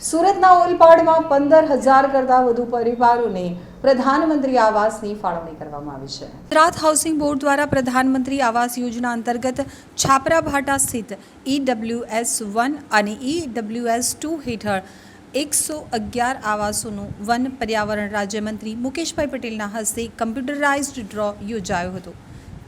સુરતના ઓલપાડમાં પંદર હજાર કરતાં વધુ પરિવારોને પ્રધાનમંત્રી આવાસની ફાળવણી કરવામાં આવી છે. ગુજરાત હાઉસિંગ બોર્ડ દ્વારા પ્રધાનમંત્રી આવાસ યોજના અંતર્ગત છાપરા ભાટા સ્થિત ઈડબ્લ્યુએસ વન અને ઈડબ્લ્યુએસ ટુ હેઠળ એકસો અગિયાર આવાસોનું વન પર્યાવરણ રાજ્યમંત્રી મુકેશભાઈ પટેલના હસ્તે કમ્પ્યુટરાઇઝ્ડ ડ્રો યોજાયો હતો.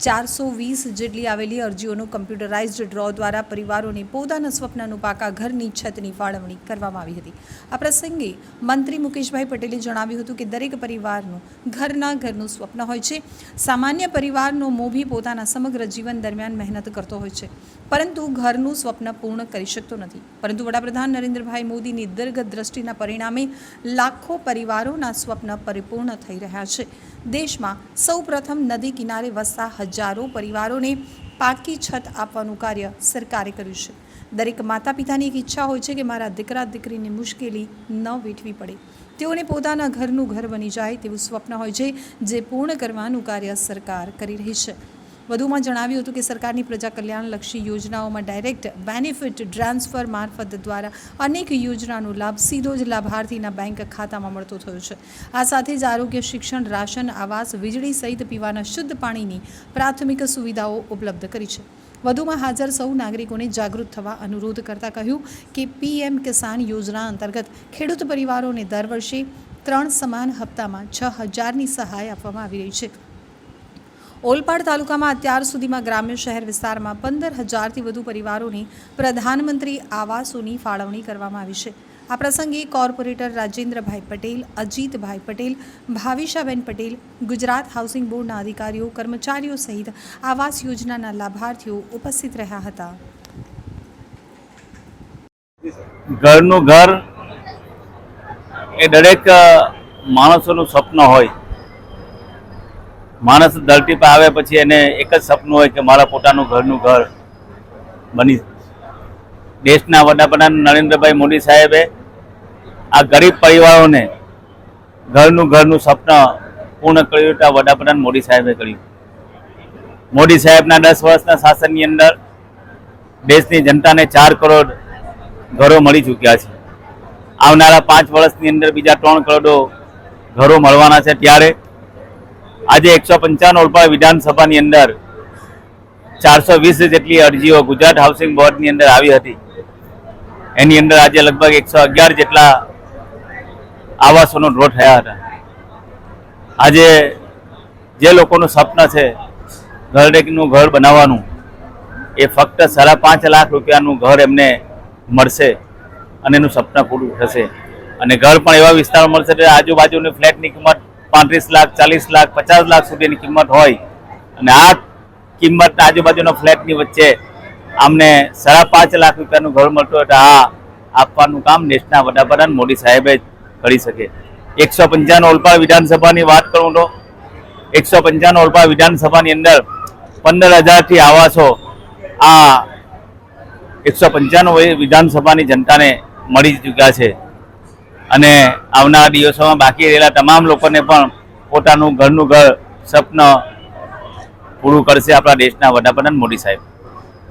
ચારસો વીસ જેટલી આવેલી અરજીઓનો કમ્પ્યુટરાઇઝ્ડ ડ્રો દ્વારા પરિવારોને પોતાના સ્વપ્નનું પાકા ઘરની છતની ફાળવણી કરવામાં આવી હતી. આ પ્રસંગે મંત્રી મુકેશભાઈ પટેલે જણાવ્યું હતું કે દરેક પરિવારનું ઘરના ઘરનું સ્વપ્ન હોય છે. સામાન્ય પરિવારનો મોભી પોતાના સમગ્ર જીવન દરમિયાન મહેનત કરતો હોય છે. પરંતુ ઘરનું સ્વપ્ન પૂર્ણ કરી શકતો નથી. પરંતુ વડાપ્રધાન નરેન્દ્રભાઈ મોદીની દીર્ઘ દ્રષ્ટિના પરિણામે લાખો પરિવારોના સ્વપ્ન પરિપૂર્ણ થઈ રહ્યા છે. દેશમાં સૌપ્રથમ નદી કિનારે વસતા હજારો પરિવારોને પાકી છત આપવાનું કાર્ય સરકારે કર્યું છે. દરેક માતા પિતાની એક ઈચ્છા હોય છે કે મારા દીકરા દીકરીને મુશ્કેલી ન વેઠવી પડે. તેઓને પોતાના ઘરનું ઘર બની જાય તેવું સ્વપ્ન હોય છે, જે પૂર્ણ કરવાનું કાર્ય સરકાર કરી રહી છે. વધુમાં જણાવ્યું હતું કે સરકારની પ્રજા કલ્યાણલક્ષી યોજનાઓમાં ડાયરેક્ટ બેનિફિટ ટ્રાન્સફર મારફત દ્વારા અનેક યોજનાનો લાભ સીધો જ લાભાર્થીના બેંક ખાતામાં મળતો થયો છે. આ સાથે જ આરોગ્ય, શિક્ષણ, રાશન, આવાસ, વીજળી સહિત પીવાના શુદ્ધ પાણીની પ્રાથમિક સુવિધાઓ ઉપલબ્ધ કરી છે. વધુમાં હાજર સૌ નાગરિકોને જાગૃત થવા અનુરોધ કરતાં કહ્યું કે પીએમ કિસાન યોજના અંતર્ગત ખેડૂત પરિવારોને દર વર્ષે ત્રણ સમાન હપ્તામાં છ હજારની સહાય આપવામાં આવી રહી છે. ઓલપાડ તાલુકામાં અત્યાર સુધીમાં ગ્રામ્ય શહેર વિસ્તારમાં પંદર હજારથી વધુ પરિવારોની પ્રધાનમંત્રી આવાસોની ફાળવણી કરવામાં આવી છે. આ પ્રસંગે કોર્પોરેટર રાજેન્દ્રભાઈ પટેલ, અજીતભાઈ પટેલ, ભાવિશાબેન પટેલ, ગુજરાત હાઉસિંગ બોર્ડના અધિકારીઓ, કર્મચારીઓ સહિત આવાસ યોજનાના લાભાર્થીઓ ઉપસ્થિત રહ્યા હતા. ઘરનું ઘર એ દરેક માણસોનું સ્વપ્ન હોય. માણસ ધરતી પર આવે પછી એને એક જ સપનું હોય કે મારા પોતાનું ઘરનું ઘર બની દેશના વડાપ્રધાન નરેન્દ્રભાઈ મોદી સાહેબે આ ગરીબ પરિવારોને ઘરનું ઘરનું સપન પૂર્ણ કર્યું તો વડાપ્રધાન મોદી સાહેબે કર્યું. મોદી સાહેબના દસ વર્ષના શાસનની અંદર દેશની જનતાને ચાર કરોડ ઘરો મળી ચૂક્યા છે. આવનારા પાંચ વર્ષની અંદર બીજા ત્રણ કરોડો ઘરો મળવાના છે ત્યારે આજે એકસો ઓળપા વિધાનસભાની અંદર ચારસો વીસ જેટલી અરજીઓ ગુજરાત હાઉસિંગ બોર્ડની અંદર આવી હતી. એની અંદર આજે લગભગ એકસો અગિયાર જેટલા આવાસોનો ડ્રો થયા હતા. આજે જે લોકોનું સપન છે ઘરનું ઘર બનાવવાનું, એ ફક્ત સાડા પાંચ લાખ રૂપિયાનું ઘર એમને મળશે અને એનું સપના પૂરું થશે. અને ઘર પણ એવા વિસ્તારમાં મળશે કે આજુબાજુની ફ્લેટની કિંમત પાંત્રીસ લાખ, ચાલીસ લાખ, પચાસ લાખ સુધીની કિંમત હોય અને આ કિંમતના આજુબાજુના ફ્લેટની વચ્ચે અમને સાડા પાંચ લાખ રૂપિયાનું ઘર મળતું હોય આ આપવાનું કામ દેશના વડાપ્રધાન મોદી સાહેબે કરી શકે. એકસો પંચાવન ઓલપાડ વિધાનસભાની વાત કરું તો એકસો પંચાવન ઓલપાડ વિધાનસભાની અંદર પંદર હજારથી આવાસો આ એકસો પંચાણું વિધાનસભાની જનતાને મળી ચૂક્યા છે. અને આવનારા દિવસોમાં બાકી રહેલા તમામ લોકોને પણ પોતાનું ઘરનું ઘર, સ્વપ્ન પૂરું કરશે આપણા દેશના વડાપ્રધાન મોદી સાહેબ.